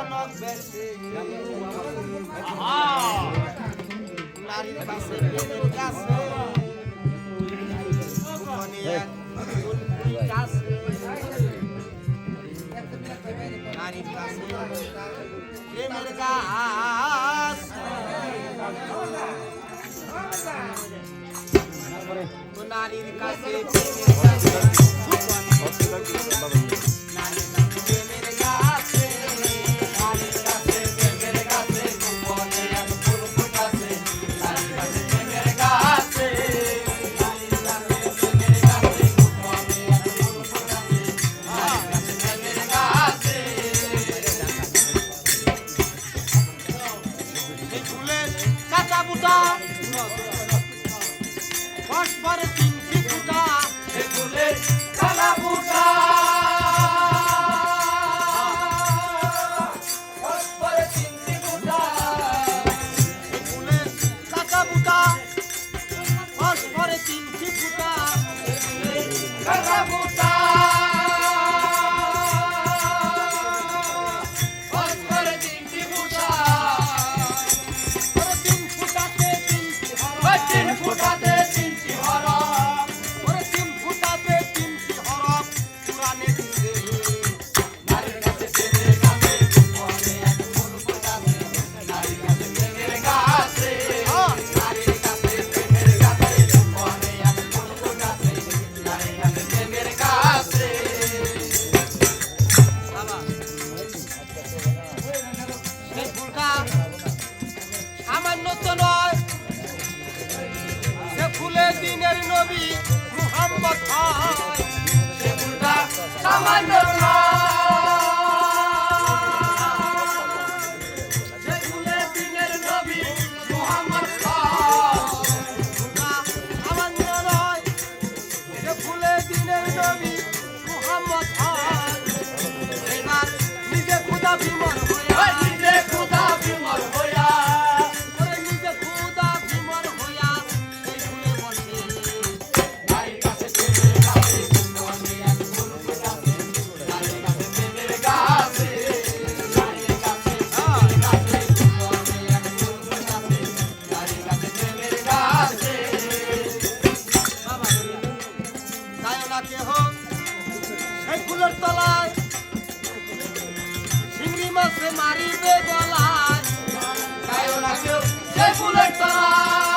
জনক বেশি নারী পাশে প্রেমের কাছে নারীর কাছে প্রেমের গাছ নারীর কাছে প্রেমের কাছে but it's আমাদের নবী মুহাম্মদ খান। সামান্য খান। কেহ সেই ফুলের তলায়। শিঙ্গি মাছে মারিবে গলায়। গায়ো না কেউ সেই ফুলের তলায়।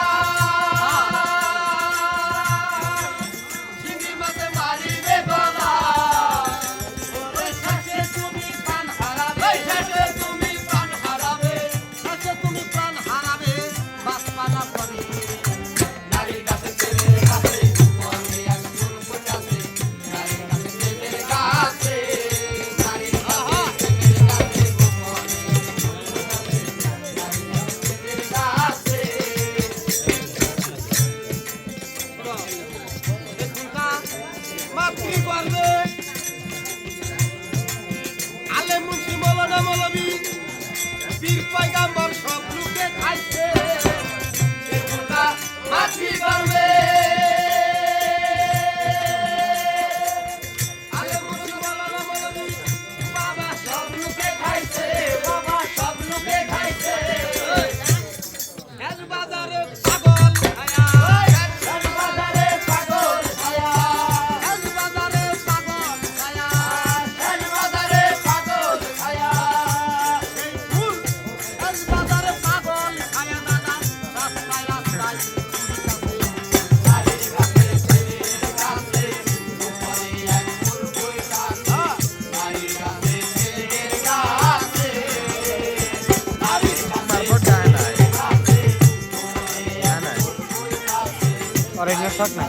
অরিজিনাল শট না?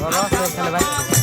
বড় ছেলে ভাই?